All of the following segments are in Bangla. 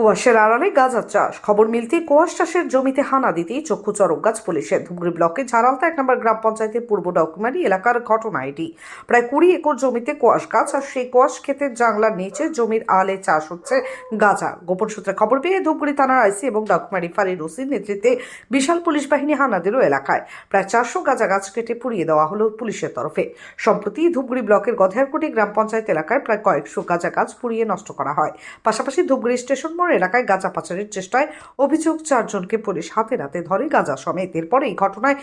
কুয়াশের আড়ালে গাঁজা চাষ। খবর মিলতে কুয়াশ চাষের জমিতে হানা দিতেই চক্ষু চরক গাছ পুলিশের ধুবড়ি ব্লকে ঝাড়ালতা এক নম্বর গ্রাম পঞ্চায়েতের পূর্ব ডকুমারি এলাকার ঘটনা এটি। প্রায় কুড়ি একর জমিতে কোয়াশ গাছ আর সেই কোয়াশ ক্ষেতের জাংলার নিচে জমির আলে চাষ হচ্ছে গাঁজা। গোপন সূত্রে খবর পেয়ে ধূপগুড়ি থানার আইসি এবং ডকুমারি ফাঁড়ির ওসির নেতৃত্বে বিশাল পুলিশ বাহিনী হানা দিল এলাকায়। প্রায় চারশো গাঁজা গাছ কেটে পুড়িয়ে দেওয়া হলো পুলিশের তরফে। সম্প্রতি ধূপগুড়ি ব্লকের গধেরকুটি গ্রাম পঞ্চায়েত এলাকায় প্রায় কয়েকশো গাঁজা গাছ পুড়িয়ে নষ্ট করা হয়। পাশাপাশি ধূপগুড়ি স্টেশন মোড় এলাকায় গাঁজা পাচারের চেষ্টায় অভিযোগ চারজনকে পুলিশ হাতে নাতে ধরে গাঁজা সমেত। এরপরে এই ঘটনায়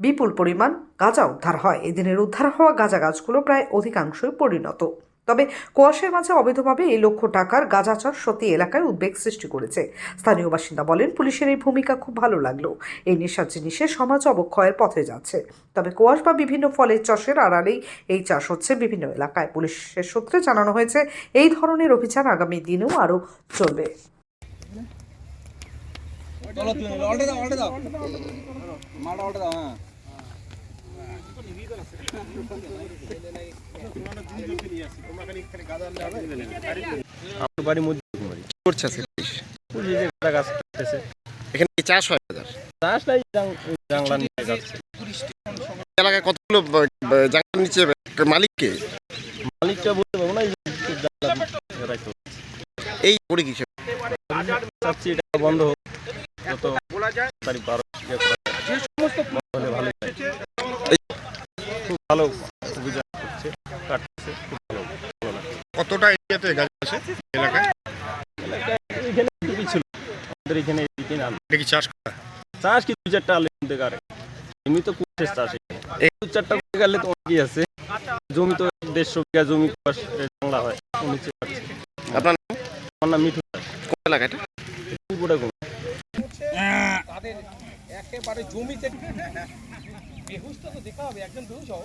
বিপুল পরিমাণ গাঁজা উদ্ধার হয়। এদিনের উদ্ধার হওয়া গাঁজা গাছগুলো প্রায় অধিকাংশই পরিণত। তবে কোয়াশের মাঝে অবৈধভাবে এই লক্ষ টাকার গাঁজা সত্যি এলাকায় উদ্বেগ সৃষ্টি করেছে। স্থানীয় বাসিন্দা বলেন, পুলিশের এই ভূমিকা খুব ভালো লাগল। এই নেশার জিনিসে সমাজ অবক্ষয়ের পথে যাচ্ছে। তবে কোয়াশ বা বিভিন্ন ফলের চাষের আড়ালেই এই চাষ হচ্ছে বিভিন্ন এলাকায়। পুলিশের সূত্রে জানানো হয়েছে, এই ধরনের অভিযান আগামী দিনেও আরও চলবে। চলো করছে পুলিশ যে গাঁদা গাছ এখানে কি চাষ হয় চাষ নাই জাংলা নিয়ে যাচ্ছে। এলাকায় কতগুলো ব- নিচে মালিককে মালিকটা বলতে পারব না এই যে করে কি চাচ্ছি এটা বন্ধ হোক যত তারিখ বারো ইয়ে করা যায়। বন্ধ হলে ভালো হয়। খুব ভালো অভিযান করছে কাটতেছে খুব ভালো ভালো লাগছে। কতটা এরিয়াতে গাছ আছে এলাকায়? ছিল আমাদের এখানে এটা কি চাষ করা? চাষ কি দু চারটা আলু কিনতে পারে এমনি তো কুশের চাষ এই দু চারটা করে গেলে আছে। জমি তো দেড়শো বিঘা জমি চাষ, বাংলা হয়। আপনার আমার নাম মিঠু। কোন এলাকা এটা? পুকুরে কমে তাদের একেবারে জমিতে বেহুশটা তো দেখা হবে একজন বেহুশ হও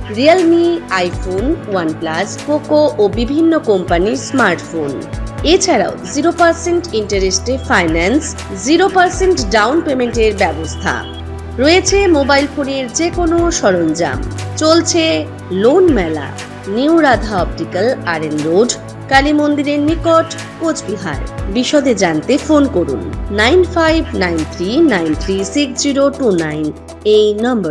Realme iPhone OnePlus Poco ও বিভিন্ন কোম্পানির স্মার্টফোন এছাড়াও জিরো পার্সেন্ট ইন্টারেস্টে ফাইন্যান্স জিরো পার্সেন্ট ডাউন পেমেন্টের ব্যবস্থা। রয়েছে মোবাইল ফোনের যে কোনো সরঞ্জাম। চলছে loan mela new Radha optical R N road Kali মন্দিরের নিকট, কোচবিহার। বিশদে জানতে ফোন করুন। Nine five nine three nine three six zero two nine এই নম্বর